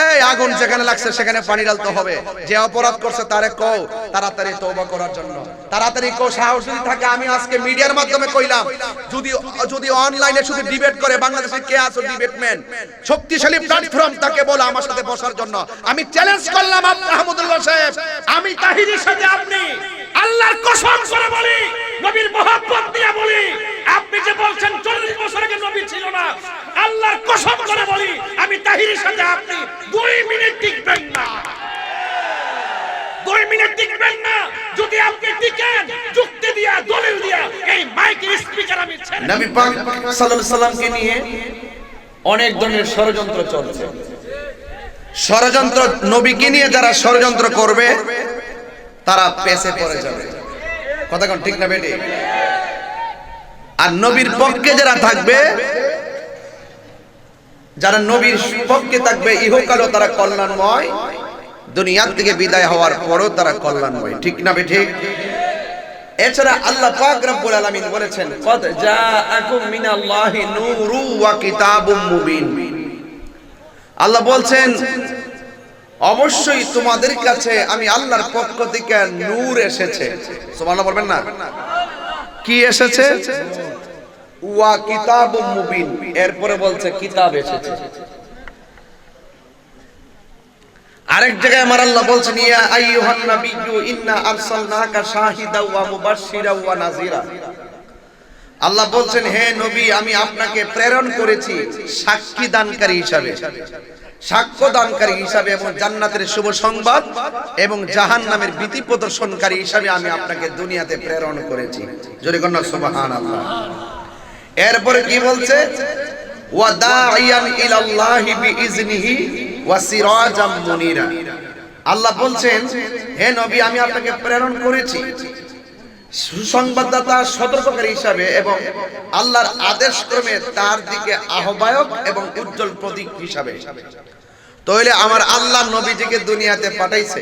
এই আগুন যেখানে লাগছে, সেখানে পানি ঢালতে হবে। যে অপরাধ করছে, তারে কও, তাড়াতাড়ি তওবা করার জন্য। তাড়াতাড়ি কও, সাহস যদি থাকে, আমি আজকে মিডিয়ার মাধ্যমে কইলাম, যদি যদি অনলাইনে শুধু ডিবেট করে বাংলাদেশে কে আছে ডিবেটম্যান শক্তিশালী প্ল্যাটফর্ম তাকে বলে আমার সাথে বসার জন্য। আমি চ্যালেঞ্জ করলাম আহমদুল্লাহ সাহেব। আমি তাহিরের সাথে আপনি আল্লাহর কসম করে বলি। নবীর মহব্বত দিয়ে বলি, আপনি যে বলছেন চল্লিশ বছর আগে নবী ছিল না, আল্লাহর কসম করে বলি, আমি তাহিরের সাথে আপনি দুই মিনিট টিকবেন না। দুই মিনিট টিকবেন না, যদি আপনি টিকেন, যুক্তি দিয়া, দলিল দিয়া, এই মাইকের স্পিকার আমি নবী পাক সাল্লাল্লাহু সাল্লামকে নিয়ে অনেক ধরনের ষড়যন্ত্র চলছে। ষড়যন্ত্র নবীকে নিয়ে যারা ষড়যন্ত্র করবে, তারা পেছে পড়ে যাবে। কথা কোন ঠিক না বেটি? আর নবীর পক্ষে যারা থাকবে, যারা নবীর পক্ষে থাকবে, ইহকালও তারা কল্যাণময়। দুনিয়ার থেকে বিদায় হওয়ার পরও তারা কল্যাণময়, ঠিক না বেটি? এছাড়া আল্লাহ পাক রব্বুল আলামিন বলেছেন, কদ জাআকুম মিনাল্লাহি নূরু ওয়া কিতাবুম মুবিন। আল্লাহ বলছেন অবশ্যই তোমাদের কাছে আমি আল্লাহর পক্ষ থেকে নূর এসেছে। সুবহানাল্লাহ বলবেন না? কি এসেছে? ওয়া কিতাবুম মুবিন। এরপরে বলছে, কিতাব এসেছে। আরেক জায়গায় আমার আল্লাহ বলছেন, ইয়া আইয়ুহান নাবিয়্যু, ইন্না আরসালনাকা শাহিদা ওয়া মুবাশশিরা ওয়া নাযিরা। আল্লাহ বলছেন, হে নবী, আমি আপনাকে প্রেরণ করেছি সাক্ষী দানকারী হিসাবে। সাক্ষ্য দানকারী হিসাবে এবং জান্নাতের শুভ সংবাদ এবং জাহান্নামের ভীতি প্রদর্শনকারী হিসাবে আমি আপনাকে দুনিয়াতে প্রেরণ করেছি। জোরে কন্যা, সুবহানাল্লাহ। এরপরে কি বলছে? আল্লাহ বলছেন, হে নবী, আমি আপনাকে প্রেরণ করেছি। সুসংবাদদাতা, সতর্ককারী হিসাবে এবং আল্লাহর আদেশ ক্রমে তার দিকে আহ্বায়ক এবং উজ্জ্বল প্রতীক হিসাবে। তাহলে আমার আল্লাহ নবীজিকে দুনিয়াতে পাঠাইছে।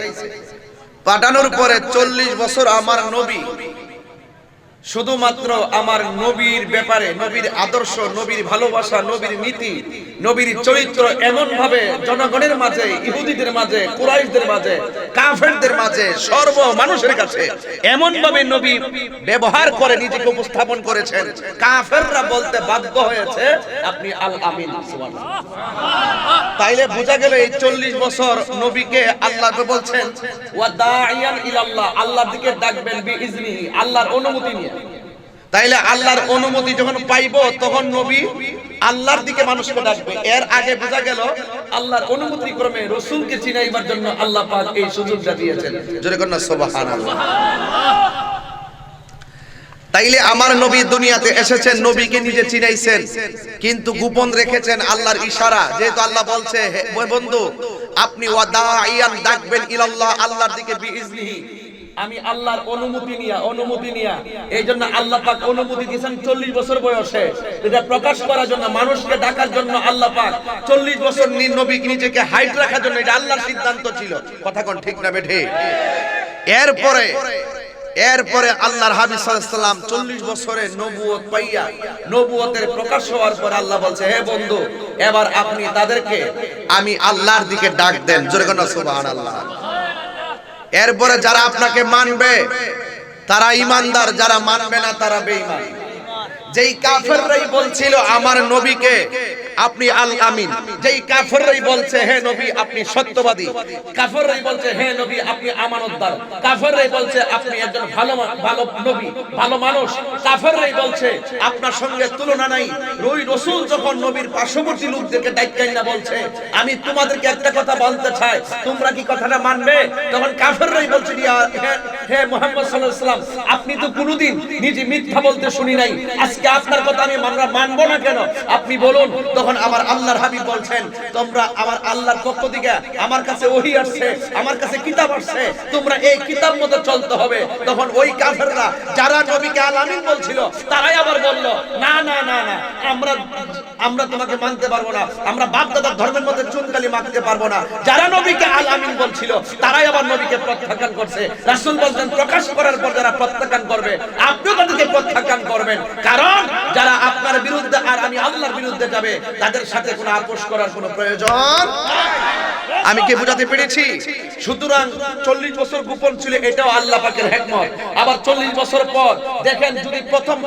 পাঠানোর পরে চল্লিশ বছর আমার নবী শুধুমাত্র আমার নবীর ব্যাপারে, নবীর আদর্শ, নবীর ভালোবাসা, নবীর নীতি, নবীর চরিত্র এমন ভাবে জনগণের মাঝে, ইহুদিদের মাঝে, কুরাইশদের মাঝে, কাফেরদের মাঝে, সর্ব মানুষের কাছে এমন ভাবে নবী ব্যবহার করে নিজেকে উপস্থাপন করেছেন। কাফেররা বলতে বাধ্য হয়েছে, আপনি আল আমিন তাইলে বোঝা গেল এই চল্লিশ বছর নবীকে আল্লাহ বলছেন, ওয়া দাইয়ান ইলাল্লাহ আল্লাহর দিকে ডাকবেন বিইজনিহি, আল্লাহর অনুমতি নিয়ে। তাইলে আল্লাহর অনুমতি যখন পাইবো, তখন নবী আল্লাহর দিকে মানুষকে ডাকবে। এর আগে বোঝা গেল, আল্লাহর অনুমতি ক্রমে রসুলকে চিনাইবার জন্য আল্লাহ পাক এই সুযোগটা দিয়েছেন। জোরে কন্যা সুবহানাল্লাহ। তাইলে আমার নবী দুনিয়াতে এসেছেন, নবীকে নিজে চিনাইছেন, কিন্তু গোপন রেখেছেন আল্লাহর ইশারা। যেহেতু আল্লাহ বলছে বন্ধু, আপনি ওয়াদাইয়ান, ডাকবেন ইলাল্লাহ, আল্লাহর দিকে বিইজনিহি। আমি আল্লাহর অনুমতি নিয়া অনুমতি নিয়া। এই জন্য আল্লাহ পাক অনুমতি দিয়েছেন চল্লিশ বছর বয়সে। এটা প্রকাশ করার জন্য, মানুষকে ডাকার জন্য আল্লাহ পাক চল্লিশ বছর নি- নবীকে নিজেকে হাইট রাখার জন্য এটা আল্লাহর সিদ্ধান্ত ছিল? কথা কোন ঠিক না বেঠে? এরপরে এরপরে আল্লাহর হাবিব সাল্লাম চল্লিশ বছরে নবুয়ত পাইয়া, নবুয়তের প্রকাশ হওয়ার পর আল্লাহ বলছে, হে বন্ধু, এবার আপনি তাদেরকে, আমি আল্লাহর দিকে ডাক দেন। জোরে কোন সুবহান আল্লাহ এরপরে যারা আপনাকে মানবে, তারা ইমানদার যারা মানবে না তারা বেঈমান। যেই কাফেররাই বলছিল, আমার নবীকে আপনি আল আমিন। যেই কাফেররাই বলছে, হে নবী, আপনি সত্যবাদী। কাফেররাই বলছে, হে নবী, আপনি আমানতদার। কাফেররাই বলছে, আপনি একজন ভালো ভালো নবী, ভালো মানুষ। কাফেররাই বলছে, আপনার সঙ্গে তুলনা নাই। ওই রসুল যখন নবীর পার্শ্ববর্তী লোকদেরকে ডাক্তার না বলছে, আমি তোমাদেরকে একটা কথা বলতে চাই, তোমরা কি কথাটা মানবে? তখন কাফেররাই বলছে হে- মোহাম্মদ সাল্লাল্লাহু আলাইহি সাল্লাম, আপনি তো কোনোদিন নিজে মিথ্যা বলতে শুনি নাই। আজকে আপনার কথা আমি আমরা মানবো না কেন? আপনি বলুন তখন আমার আল্লাহর হাবিব বলছেন, তোমরা আমার আল্লাহর পক্ষ থেকে আমার কাছে ওহি আসছে, আমার কাছে কিতাব আসছে, তোমরা এই কিতাব মতো চলতে হবে। তখন ওই কাফেররা, যারা নবীকে আল আমিন বলছিল, তারাই আবার বলল, না না না না, আমরা আমরা তোমাকে মানতে পারব না, আমরা বাপ দাদার ধর্মের মধ্যে চুনকালি মাখতে পারব না। যারা নবীকে আল আমিন বলছিল, তারাই আবার নবীকে প্রত্যাখ্যান করছে। রাসূল বলছেন, প্রকাশ করার পর যারা প্রত্যাখ্যান করবে, আপনিও তাদেরকে প্রত্যাখ্যান করবেন। কারণ যারা আপনার বিরুদ্ধে আর আমি আল্লাহর বিরুদ্ধে যাবে তাদের সাথে কোনো আপোষ করার কোনো প্রয়োজন? আমি কি বোঝাতে পেরেছি? সুতরাং চল্লিশ বছর গোপন ছিল এটাও আল্লাহ পাকের হেকমত। আবার চল্লিশ বছর পর দেখেন যদি প্রথম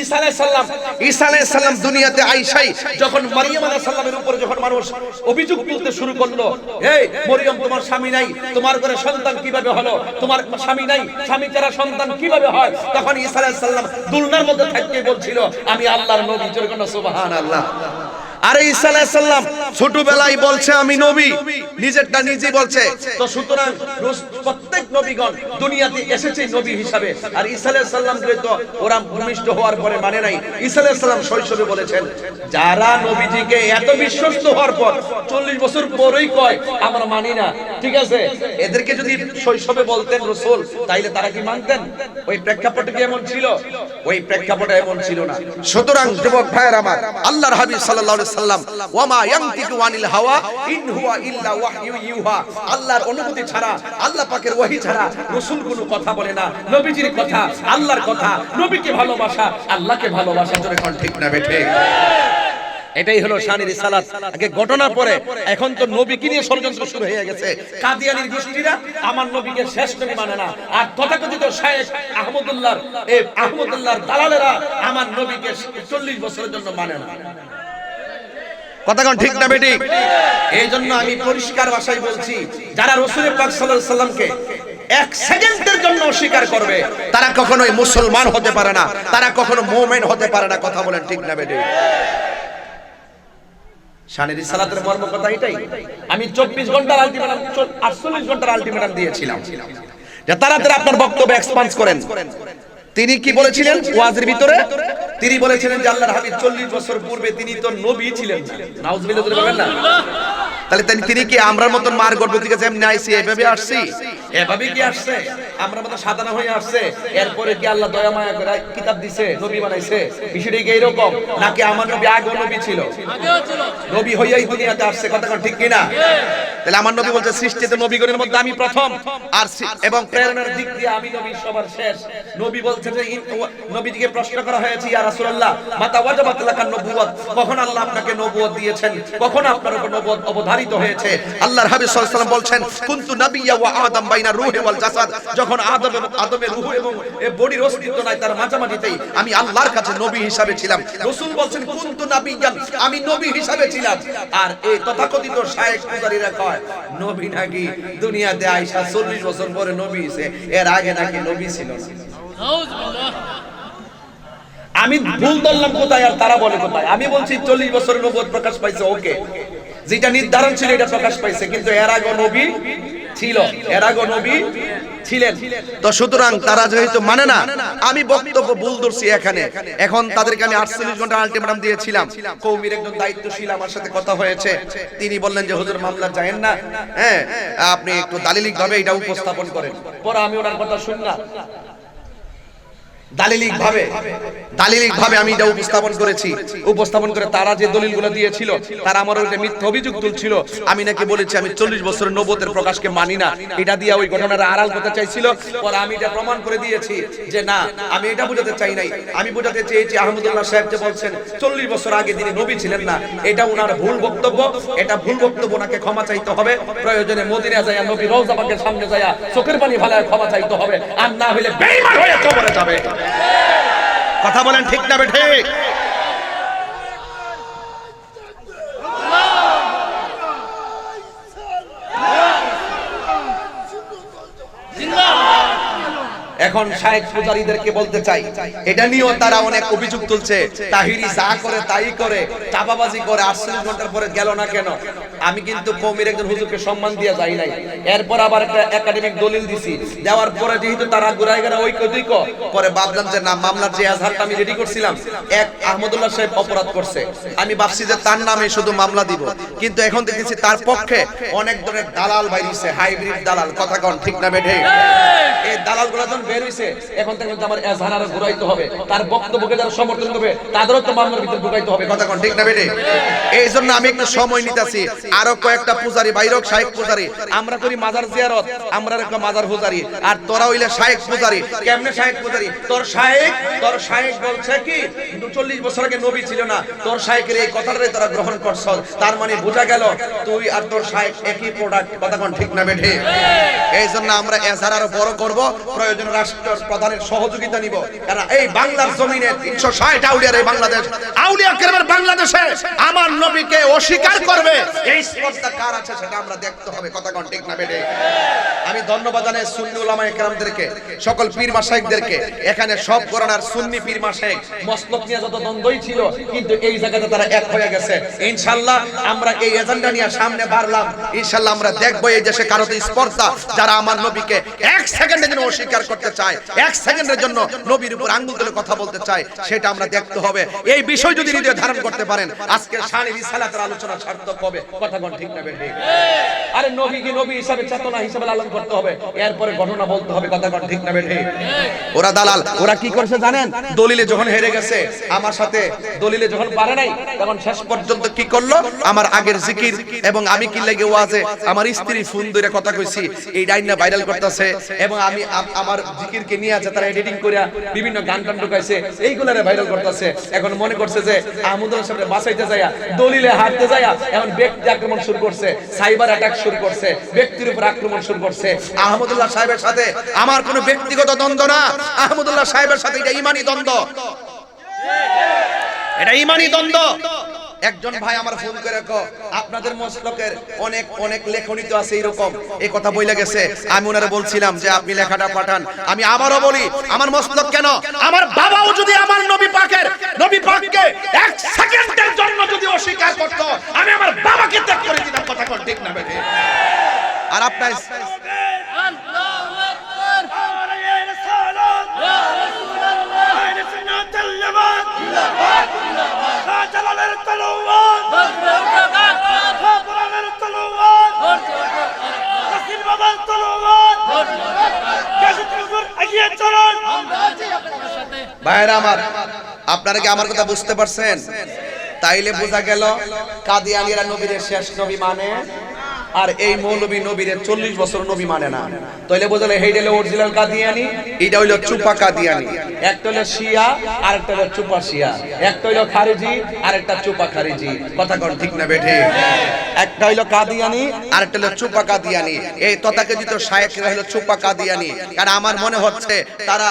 ঈসা আলাইহিস সালাম ঈসা আলাইহিস সালাম দুনিয়াতে আইসাই যখন মারিয়াম আলাইহিস সালামের উপরে যখন মানুষ অভিযোগ তুলতে শুরু করল এই মরিয়ম তোমার স্বামী নাই তোমার ঘরে সন্তান কীভাবে হলো? তোমার স্বামী নাই স্বামী ছাড়া সন্তান কীভাবে হয়? তখন ঈসা আলাইহিস সালাম দুলনার মধ্যে থাকতে বলছিল আমি আল্লাহর নবী। জোরে কোন সুবহানাল্লাহ। আরে ঈসা আলাইহিস সালাম ছোটবেলায় বলছে আমি নবী, নিজেরটা নিজে বলছে। তো সুতরাং প্রত্যেক নবীগণ দুনিয়াতে এসেছে নবী হিসাবে। আর ঈসা আলাইহিস সালামকে তো ওরা ভূমিষ্ঠ হওয়ার পরে মানে নাই। ঈসা আলাইহিস সালাম শৈশবে বলেছেন, যারা নবীজিকে এত বিশ্বস্ত হওয়ার পর চল্লিশ বছর পরেই কয়, আমরা মানি না। ঠিক আছে? এদেরকে যদি শৈশবে বলতেন রসুল, তাইলে তারা কি মানতেন? ওই প্রেক্ষাপটে কি এমন ছিল? ওই প্রেক্ষাপটে এমন ছিল না। সুতরাং যুবক ভাইয়ের আমার, আল্লাহর হাবিব সাল্লাল্লাহু আলাইহি সাল্লাম ওয়ামা ইয়ানতিকু হাওয়া, ইন হুয়া ইল্লা ইউহা। আল্লাহর অনুমতি ছাড়া, আল্লাহ পাকের ছাড়া রাসূল কোনো কথা বলে না, নবীজির কথা, আল্লাহর কথা, নবীকে ভালোবাসা, আল্লাহকে ভালোবাসা। জোরে কোন ঠিক না এটাই হলো শানের সালাত আগে ঘটনা পরে, এখন তো নবীকে নিয়ে ষড়যন্ত্র শুরু হয়ে গেছে। কাদিয়ানির গোষ্ঠীরা আমার নবীকে শেষ নবী মানে না। আর তথাকথিত শায়েখ আহমদুল্লাহর এই আহমদুল্লাহর দালালেরা আমার নবীকে চল্লিশ বছরের জন্য মানে না। কথা কোন ঠিক না বেটি? এই জন্য আমি পরিষ্কার ভাষায় বলছি যারা রসুলের পাক সাল্লাল্লাহু সাল্লামকে এক সেকেন্ডের জন্য অস্বীকার করবে তারা কখনোই মুসলমান হতে পারে না তারা কখনো মুমিন হতে পারে না কথা বলেন ঠিক না বেটি? শানের সালাতের মর্ম কথা এটাই। আমি চব্বিশ ঘণ্টার আলটিমেটাম ঘণ্টার আলটিমেটাম দিয়েছিলাম। যে তাড়াতাড়ি আপনার বক্তব্য এক্সপান্স করেন। তিনি কি বলেছিলেন? ওয়াজের ভিতরে? তিনি বলেছিলেন যে আল্লাহর হাবিব চল্লিশ বছর পূর্বে তিনি তো নবী ছিলেন না। নাউজুবিল্লাহ বলবেন না? তাহলে তিনি- কি আমরার মতন মার গর্ভ থেকে আইসি এভাবে আসছি? এভাবে কি আসছে? আমরা মতো সাধারণ হয়ে আসছে। এরপরে কি আল্লাহ দয়া মায়া করে কিতাব দিছে, নবী বানাইছে? বিষয়টা কি এরকম নাকি আমার নবী আগে নবী ছিল? নবী হইয়াই দুনিয়াতে আসছে, কথা ঠিক কিনা? তাহলে আমার নবী বলছে, সৃষ্টিতে নবীগণের মধ্যে আমি প্রথম। আর এবং প্রেরণার দিক দিয়ে আমি নবী সবার শেষ। নবী বলছে যে নবীজিকে প্রশ্ন করা হয়েছে, ইয়া রাসূলুল্লাহ, মাতা ওয়াজাবাত লাকান নবুয়ত কখন আল্লাহ আপনাকে নবুয়ত দিয়েছেন? কখন আপনার উপর নবুয়ত অবধারিত হয়েছে? আল্লাহর হাবিব সাল্লাল্লাহু আলাইহি ওয়াসাল্লাম বলছেন, কুনতু নাবিয়্যা ওয়া আদম ওয়াল জাসাদ। যখন আদম আদমের রূহ এবং বডির অস্তিত্ব নাই তার মাঝামাঝিতেই আমি আল্লাহর কাছে নবী হিসাবে ছিলাম। নাবিয়ান? আমি নবী হিসাবে ছিলাম। আর এই তথাকথিত শায়েখ পূজারীরা কয়, নবী নাকি দুনিয়াতে আইসা চল্লিশ বছর পরে নবী এর আগে নাকি নবী ছিল? আমি ভুল ধরলাম কোথায় আর তারা বলে কোথায়? আমি বলছি, চল্লিশ বছরের নবদ প্রকাশ পাইছে ওকে। যেটা নির্ধারণ ছিল, এটা প্রকাশ পাইছে, কিন্তু এর আগে নবী তো সুতরাং তারা যেহেতু মানে না, আমি বক্তব্য ভুল ধরছি এখানে। এখন তাদেরকে আমি আটচল্লিশ ঘণ্টা আলটিমেটাম দিয়েছিলাম। কৌমির একজন দায়িত্বশীল আমার সাথে কথা হয়েছে। তিনি বললেন যে, হুজুর, মামলা যায়েন না। হ্যাঁ আপনি একটু দালিলিক ভাবে এটা উপস্থাপন করেন। পরে আমি ওনার কথা শুন দালিলিক ভাবে দালিলিক ভাবে আমি এটা উপস্থাপন করেছি। উপস্থাপন করে তারা যে দলিলগুলো দিয়েছিল, তারা আমার ওইটা মিথ্যা অভিযোগ তুলছিল। আমি নাকি বলেছি, আমি চল্লিশ বছরের নবতের প্রকাশকে মানি না। এটা দিয়ে ওই ঘটনাটা আড়াল করতে চাইছিল। পরে আমি এটা প্রমাণ করে দিয়েছি যে না, আমি এটা বোঝাতে চাই নাই। আমি বোঝাতে চেয়েছি, আহমদুল্লাহ সাহেব যে বলছেন, চল্লিশ বছর আগে তিনি নবী ছিলেন না, এটা ওনার ভুল বক্তব্য। এটা ভুল বক্তব্য ওনাকে ক্ষমা চাইতে হবে। প্রয়োজনে মদিনা যায় নবী রওজা পাকের সামনে যায় চোখের পানি ফালায় ক্ষমা চাইতে হবে। আর না হলে বেঈমান হয়ে কবরে যাবে। কথা বলেন ঠিক না বেঠে এখন শায়েখ পূজারীদেরকে বলতে চাই এটা নিয়েও তারা অনেক অভিযোগ তুলছে। তাহিরি যা করে তাই করে চাপাবাজি করে আটচল্লিশ ঘণ্টার পরে গেল না কেন? আমি কিন্তু কৌমির একজন হুজুরকে সম্মান দিয়ে যাই নাই। এরপর আবার একটা একাডেমিক দলিল দিছি। দেওয়ার পরে যেহেতু তারা ঘুরাই গেলে ঐক্য দুইক পরে ভাবলাম যে না মামলার যে আজহারটা আমি রেডি করছিলাম এক আহমদুল্লাহ সাহেব অপরাধ করছে। আমি ভাবছি যে তার নামে শুধু মামলা দিব। কিন্তু এখন দেখেছি তার পক্ষে অনেক ধরনের দালাল বাইরিছে হাইব্রিড দালাল। কথা কন ঠিক না বেঠে? এই দালালগুলা যখন বের হইছে এখন থেকে কিন্তু আমার এজহার আরও ঘুরাইতে হবে। তার বক্তব্যকে যারা সমর্থন করবে তাদেরও তো মামলার ভিতরে ঢুকাইতে হবে। কথা কোন ঠিক না বেটে? এই জন্য আমি একটু সময় নিতেছি। আরও কয়েকটা পূজারি বাইরক শাহেক পূজারি। আমরা করি মাজার জিয়ারত আমরা একটা মাজার পূজারি। আর তোরা হইলে শাহেক পূজারি। কেমনে শাহেক পূজারি? তোর শাহেক তোর শাহেক বলছে কি চল্লিশ বছর আগে নবী ছিল না। তোর শাহেকের এই কথাটাই তোরা গ্রহণ করছ। তার মানে বোঝা গেল তুই আর তোর শাহেক একই প্রোডাক্ট কথা কোন ঠিক না বেঠে এই জন্য আমরা এজার আরও বড় করব। প্রয়োজন রাষ্ট্র প্রধানের সহযোগিতা নিব। কারণ এই বাংলার জমিনে তিনশো ষাট আউলিয়ার এই বাংলাদেশ। আউলিয়া কেরামের বাংলাদেশে? আমার নবীকে অস্বীকার করবে। এই স্পর্ধা কার আছে সেটা আমরা দেখতে হবে। কথা কোন ঠিক না বেঠে আমি ধন্যবাদ জানাই সুন্নি উলামায়ে কেরামদেরকে সকল পীর মাশাইখদেরকে এখানে সব কোরআনার সুন্নি পীর মাশাইখ মসলক নিয়ে যত দ্বন্দ্বই ছিল, কিন্তু এই জায়গাতে তারা এক হয়ে গেছে। ইনশাআল্লাহ আমরা এই এজেন্ডা নিয়ে সামনে বাড়লাম। ইনশাআল্লাহ আমরা দেখব এই দেশে কারোতে স্পর্ধা, যারা আমার নবীকে এক সেকেন্ডের জন্য অস্বীকার করতে চায়, এক সেকেন্ডের জন্য নবীর উপর আঙ্গুল তুলে কথা বলতে চায়, সেটা আমরা দেখতে হবে। এই বিষয় যদি হৃদয়ে ধারণ করতে পারেন, আজকে শানি রিসালাতের আলোচনা সার্থক হবে। কথা কোন ঠিক না বেঠিক? আরে নবী কি নবী হিসাবে, চেতনা হিসাবে লালন করতে হবে? এরপরে ঘটনা বলতে হবে, কথা কোন ঠিক না বেঠিক? ওরা দালাল, ওরা কি করছে জানেন? দলিলে যখন হেরে গেছে, আমার সাথে দলিলে যখন পারে নাই, তখন শেষ পর্যন্ত কি করল? আমার আগের জিকির এবং আমি কি লেগে ওয়াজে? আমার স্ত্রী ফোন ধরে কথা কইছি, এই ডাইনা ভাইরাল করতেছে, এবং আমি আমার জিকিরকে নিয়ে আছে, তারা এডিটিং করে বিভিন্ন গান টান ঢুকাইছে, এইগুলারে ভাইরাল করতেছে। এখন মনে করছে যে আহমদুল্লাহ সাহেব বাঁচাইতে যায়া দলিলে হারতে যায়া এখন ব্যক্তি আক্রমণ শুরু করছে, সাইবার অ্যাটাক শুরু করছে, ব্যক্তির উপর আক্রমণ শুরু করছে। আহমদুল্লাহ সাহেবের সাথে আমার কোনো ব্যক্তিগত দ্বন্দ্ব না। আহমদুল্লাহ সাহেবের সাথে এটা ইমানি দ্বন্দ্ব। এটা ইমানি দ্বন্দ্ব। একজন ভাই আমার ফোন করে কো আপনাদের মসলকের অনেক অনেক লেখনী তো আছে এরকম। এই কথা বইলা গেছে। আমি ওনারে বলছিলাম যে আপনি লেখাটা পাঠান। আমি আবারও বলি আমার মসলক কেন? আমার বাবাও যদি আমার নবী পাকের নবী পাককে এক সেকেন্ডের জন্য যদি অস্বীকার করত আমি আমার বাবাকে ত্যাগ করে দিতাম। কথা কোন ঠিক না আর আপনার ভাইরা আমার, আপনারা কি আমার কথা বুঝতে পারছেন? তাইলে বোঝা গেল কাদিয়ানিরা নবীর শেষ নবী মানে আর এই মৌলবী নবীর চল্লিশ বছর নবী মানে না। তাইলে বোঝালে হেইটা হলো অরিজিনাল কাদিয়ানি এটা হইল চুপা কাদিয়ানি একটা হলো শিয়া আর একটা হলো চুপা শিয়া। একটা হইল খারিজি আর একটা চুপা খারিজি। কথা কোন ঠিক না বেঠে? একটা হইল কাদিয়ানি আর একটা হলো চুপা কাদিয়ানি এই তথাকথিত শায়েকরা হলো চুপা কাদিয়ানি কারণ আমার মনে হচ্ছে তারা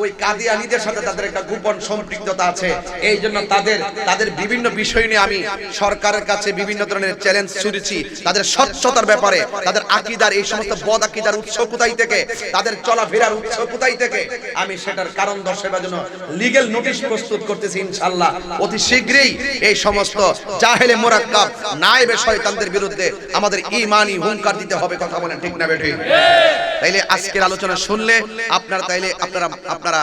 ওই কাদিয়ানিদের সাথে তাদের একটা গোপন সম্পৃক্ততা আছে। এই জন্য তাদের তাদের বিভিন্ন বিষয় নিয়ে আমি সরকারের কাছে বিভিন্ন ধরনের চ্যালেঞ্জ ছুড়েছি। তাদের স্বচ্ছতার ব্যাপারে, তাদের আকিদার, এই সমস্ত বদ আকিদার উৎস কোথায় থেকে, তাদের চলাফেরার উৎস কোথায় থেকে, আমি সেটার কারণ দর্শাবার জন্য লিগেল নোটিশ প্রস্তুত করতেছি ইনশাআল্লাহ। অতি শীঘ্রই এই সমস্ত জাহেলে মোরাক্কাব, নায়েবে শয়তানদের বিরুদ্ধে আমাদের ইমানি হুঙ্কার দিতে হবে, কথা বলেন ঠিক না বেঠিক তাইলে আজকের আলোচনা শুনলে আপনারা তাইলে আপনারা আপনারা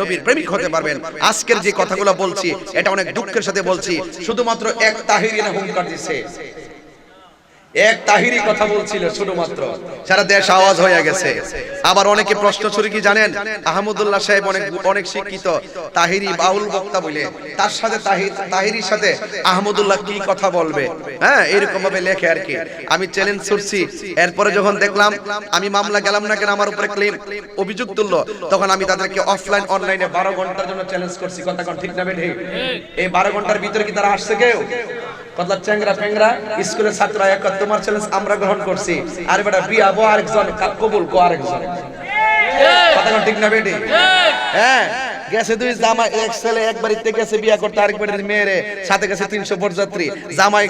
নবীর প্রেমিক হতে পারবেন। আজকের যে কথাগুলো বলছি, এটা অনেক দুঃখের সাথে বলছি। শুধুমাত্র এক তাহিরিনা হুঙ্কার দিছে। এক তাহিরি কথা বলছিল শুধুমাত্র। সারা দেশ আওয়াজ হয়ে গেছে। আবার অনেকে প্রশ্ন ছুরি কি জানেন? আহমদুল্লাহ সাহেব অনেক অনেক শিক্ষিত। তাহিরি বাউল বক্তা বলে। তার সাথে তাহিরির সাথে আহমদুল্লাহ কি কথা বলবে? হ্যাঁ এরকম ভাবে লেখে আর কি। আমি চ্যালেঞ্জ ছুটছি এরপরে যখন দেখলাম, আমি মামলা গেলাম না কেন আমার উপরে ক্লেম অভিযোগ তুললো, তখন আমি তাদেরকে অফলাইন অনলাইনে বারো ঘণ্টার জন্য চ্যালেঞ্জ করছি। কথা ঠিক না বেঠে এই বারো ঘণ্টার ভিতরে কি তারা আসছে কেউ? কতলা চ্যাংরা ফ্যাংরা স্কুলের ছাত্র এক তোমার চ্যালেঞ্জ আমরা গ্রহণ করছি। আর বেটা, বিয়া বো আরেকজন কবুল, কো আরেকজন। কথা ঠিক না বেটি? হ্যাঁ গেছে দুই এক ছেলে, এক বাড়িতে গেছে বিয়া করতে, আরেক বাড়ির মেয়েরে, সাথে গেছে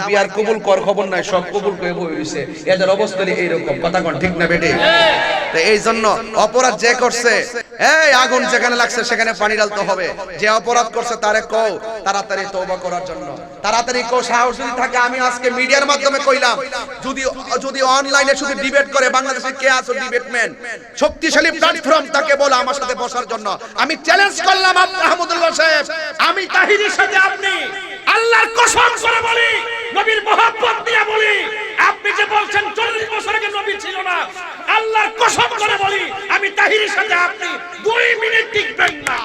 বিয়ার কবুল কর, খবর নাই, সব কবুল এদের অবস্থা কথা কোন ঠিক না তো এই জন্য অপরাধ যে করছে, এই আগুন যেখানে লাগছে সেখানে পানি ঢালতে হবে। যে অপরাধ করছে তারে কও, তাড়াতাড়ি তওবা করার জন্য। তাড়াতাড়ি কও সাহস যদি থাকে, আমি আজকে মিডিয়ার মাধ্যমে কইলাম। যদি যদি অনলাইনে শুধু ডিবেট করে বাংলাদেশে কে আছে ডিবেটম্যান শক্তিশালী প্ল্যাটফর্ম তাকে বলে আমার সাথে বসার জন্য। আমি চ্যালেঞ্জ করলাম আহমদুল্লাহ সাহেব। আমি তাহিরির সাথে আপনি, আল্লাহর কসম করে বলি, নবীর মহব্বত দিয়ে বলি। আপনি যে বলছেন চল্লিশ বছর আগে নবী ছিল না, আল্লাহর কসম করে বলি, আমি তাহিরের সাথে আপনি দুই মিনিট টিকবেন না।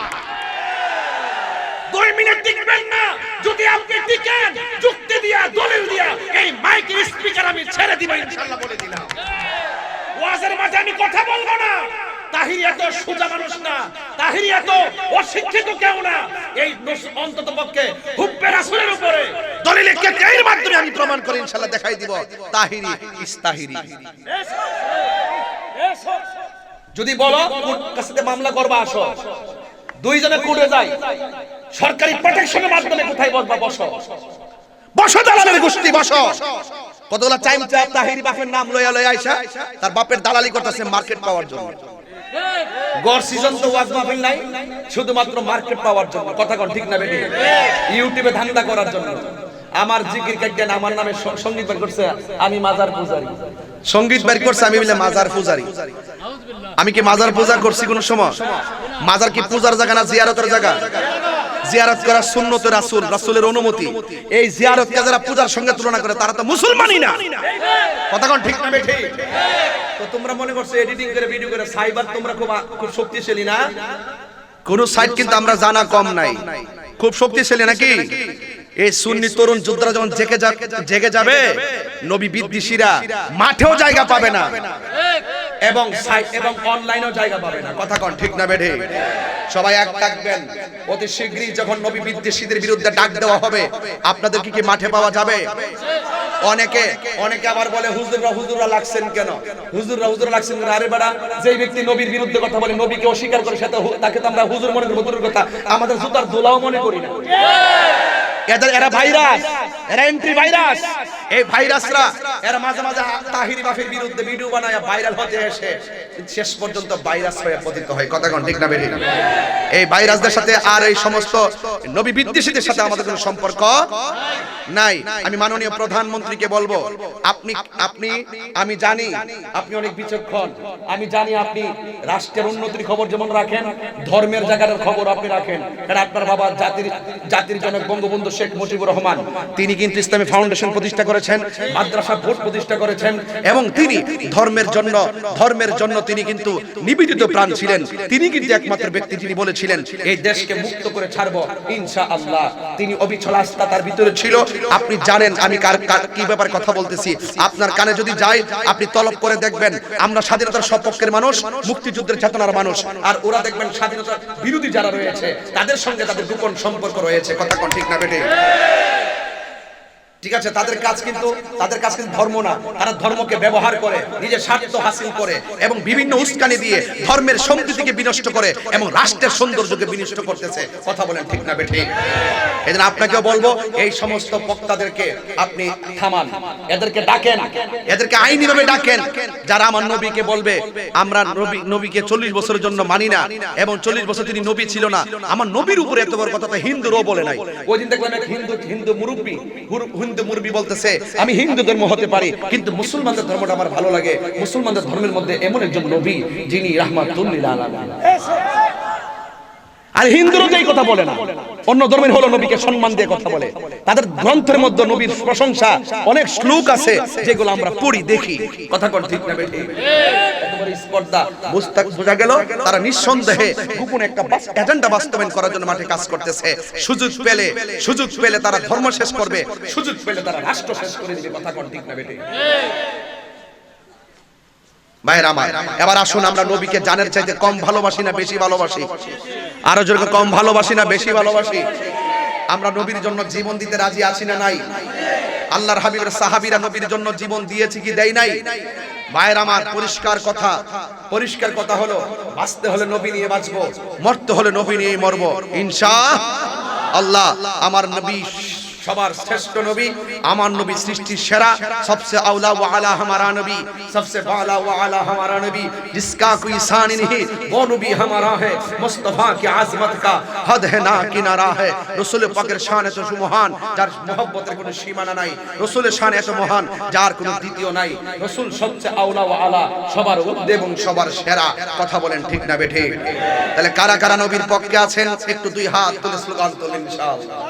দুই মিনিট টিকবেন না। যদি আপনি টিকেন, যুক্তি দিয়া, দলিল দিয়া, এই মাইকের স্পিকার আমি ছেড়ে দিব ইনশাআল্লাহ বলে দিলাম। ওয়াজের মাঝে আমি কথা বলব না। তাহিরি এত সোজা মানুষ না। তাহিরি এত অশিক্ষিত কেউ না। এই অন্তত পক্ষে হুব্বে রাসূলের উপরে। দলিলে কেকের মাধ্যমে আমি প্রমাণ করে ইনশাআল্লাহ দেখাই দিব? তাহিরি, ইস্তাহিরি। যদি বলো কোর্ট কাছে মামলা করবা, আসো। দুইজনে কোর্টে যাই। সরকারি প্রোটেকশনের মাধ্যমে কোথায় বসবা? বসো। বসো দালালের গোষ্ঠী, বসো। কতগুলা টাইম চাপ তাহিরি বাপের নাম লইয়া লইয়া আইসা, তার বাপের দালালি করতেছে মার্কেট পাওয়ার জন্য। গড় সিজন তো ওয়াজ মাহফিল নাই, শুধুমাত্র মার্কেট পাওয়ার জন্য। কথা কোন ঠিক না বেটি? ইউটিউবে ধান্দা করার জন্য। আমার জিকির কাজ্ঞান আমার নামে সংগীত বের করছে, আমি মাজার পূজারি। সংগীত বের করছে, আমি বলে মাজার পূজারি। আমি কি মাজার পূজা করছি কোন সময়? মাজার কি পূজার জায়গা না জিয়ারতের জায়গা? জিয়ারত করা সুন্নত রাসুল রাসুলের অনুমতি। এই জিয়ারতকে যারা পূজার সঙ্গে তুলনা করে তারা তো মুসলমানই না। কথা কোন ঠিক না বেঠি? তো তোমরা মনে করছ এডিটিং করে ভিডিও করে সাইবার তোমরা খুব খুব শক্তিশালী না? কোন সাইট কিন্তু আমরা জানা কম নাই। খুব শক্তিশালী নাকি? এই সুন্নি তরুণ যোদ্ধারা যখন জেগে জেগে যাবে, নবী বিদ্বেষীরা মাঠেও জায়গা পাবে না। এবং এবং অনলাইনেও জায়গা পাবে না। কথা কন ঠিক না বেঠে সবাই এক থাকবেন। অতি শীঘ্রই যখন নবী বিদ্বেষীদের বিরুদ্ধে ডাক দেওয়া হবে, আপনাদের কি কি মাঠে পাওয়া যাবে? অনেকে অনেকে আবার বলে, হুজুররা হুজুররা লাগছেন কেন? হুজুররা হুজুররা লাগছেন কেন? আরে বেড়া, যেই ব্যক্তি নবীর বিরুদ্ধে কথা বলে, নবীকে অস্বীকার করে সেটা তাকে তো আমরা হুজুর মনে করি, হুজুরের কথা। আমাদের জুতার দোলাও মনে করি না। এদের এরা ভাইরাস, এরা এন্ট্রি ভাইরাস। এই ভাইরাসরা, এরা মাঝে মাঝে তাহিরি বাফের বিরুদ্ধে ভিডিও বানায় ভাইরাল হতে এসে শেষ পর্যন্ত ভাইরাস হয়ে পতিত হয়। কথা কোন, ঠিক না বেঠে? এই ভাইরাসদের সাথে আর এই সমস্ত নবী বিদ্বেষীদের সাথে আমাদের কোনো সম্পর্ক নাই। আমি মাননীয় প্রধানমন্ত্রীকে বলব, আপনি আপনি, আমি জানি আপনি অনেক বিচক্ষণ। আমি জানি আপনি রাষ্ট্রের উন্নতির খবর যেমন রাখেন, ধর্মের জায়গার খবর আপনি রাখেন। কারণ আপনার বাবা জাতির জাতির জনক, বঙ্গবন্ধু শেখ মুজিবুর রহমান। তিনি কিন্তু ইসলামী ফাউন্ডেশন প্রতিষ্ঠা করেছেন, মাদ্রাসা ভোট প্রতিষ্ঠা করেছেন, এবং তিনি ধর্মের জন্য ধর্মের জন্য তিনি কিন্তু নিবেদিত প্রাণ ছিলেন। তিনি কিন্তু একমাত্র ব্যক্তি যিনি বলেছিলেন, এই দেশকে মুক্ত করে ছাড়বো ইনশা আল্লাহ তিনি অবিচল আস্থা তার ভিতরে ছিল। আপনি জানেন আমি কার- কি ব্যাপার কথা বলতেছি। আপনার কানে যদি যায়, আপনি তলব করে দেখবেন, আমরা স্বাধীনতার সপক্ষের মানুষ, মুক্তিযুদ্ধের চেতনার মানুষ। আর ওরা দেখবেন স্বাধীনতার বিরোধী যারা রয়েছে, তাদের সঙ্গে তাদের গোপন সম্পর্ক রয়েছে। কথা কোন ঠিক না বেটে Yeah. ঠিক আছে, তাদের কাজ কিন্তু তাদের কাজ কিন্তু ধর্ম না। তারা ধর্মকে ব্যবহার করে, নিজের স্বার্থ হাসিল করে এবং বিভিন্ন উস্কানি দিয়ে ধর্মের সম্প্রীতিকে বিনষ্ট করে এবং রাষ্ট্রের সৌন্দর্যকে বিনষ্ট করতেছে। কথা বলেন ঠিক না বেঠিক? এই জন্য আপনাকেও বলব, এই সমস্ত বক্তাদেরকে আপনি থামান। এদেরকে ডাকেন। এদেরকে আইনিভাবে ডাকেন। যারা আমার নবীকে বলবে, আমরা নবী নবীকে চল্লিশ বছরের জন্য মানি না এবং চল্লিশ বছর তিনি নবী ছিল না। আমার নবীর উপরে এত বড় কথা তো হিন্দুরও বলে নাই। ওই দিন দেখলাম হিন্দু হিন্দু মুরব্বী হিন্দু মুরবি বলতেছে আমি হিন্দু ধর্ম হতে পারি কিন্তু মুসলমানদের ধর্মটা আমার ভালো লাগে। মুসলমানদের ধর্মের মধ্যে এমন একজন নবী যিনি রাহমাতুল্লিল আলামিন। আর হিন্দুরও তো এই কথা বলে না। অন্য ধর্মের হলো নবীকে সম্মান দিয়ে কথা বলে। তাদের গ্রন্থের মধ্যে নবীর প্রশংসা অনেক শ্লোক আছে, যেগুলো আমরা পড়ি, দেখি। কথা কোন ঠিক না তারা নিঃসন্দেহে একটা করার জন্য মাঠে কাজ করতেছে। সুযোগ সুযোগ তারা ধর্ম শেষ করবে, সুযোগ পেলে তারা রাষ্ট্র শেষ করে দিবে। কথা কোন না বেঠিক ভাইয়ের আমার, এবার আসুন আমরা নবীকে জানের চাইতে কম ভালোবাসি না বেশি ভালোবাসি। আরও জোরে কম ভালোবাসি না বেশি ভালোবাসি। আমরা নবীর জন্য জীবন দিতে রাজি আছি না নাই? আল্লাহর হাবিবের সাহাবীরা নবীর জন্য জীবন দিয়েছে কি দেয় নাই? ভাইয়ের আমার, পরিষ্কার কথা পরিষ্কার কথা হলো, বাঁচতে হলে নবী নিয়ে বাঁচবো, মরতে হলে নবী নিয়ে মরবো। ইনশা আল্লাহ, আমার নবী সবার শ্রেষ্ঠ নবী আমার নবী সৃষ্টির সেরা সবসে আউলা ওয়া আলা हमारा नबी सबसे बाला व आला हमारा नबी जिसका कोई शान नहीं वो नबी हमारा है मुस्तफा की आजमत का हद है ना किनारा है রসুল পাকের শান এত সুমহান যার মহব্বতের কোনো সীমানা নাই রসুলের শান এত মহান যার কোনো দ্বিতীয় নাই রসুল সবচেয়ে আউলা ও আলা সবার ঊর্ধ্বে এবং সবার সেরা কথা বলেন ঠিক না বেঠে তাহলে কারা কারা নবীর পক্ষে আছেন একটু দুই হাত তুলে স্লোগান তোলেন ইনশাআল্লাহ হাতিয়ার কারবালার হাতিয়ার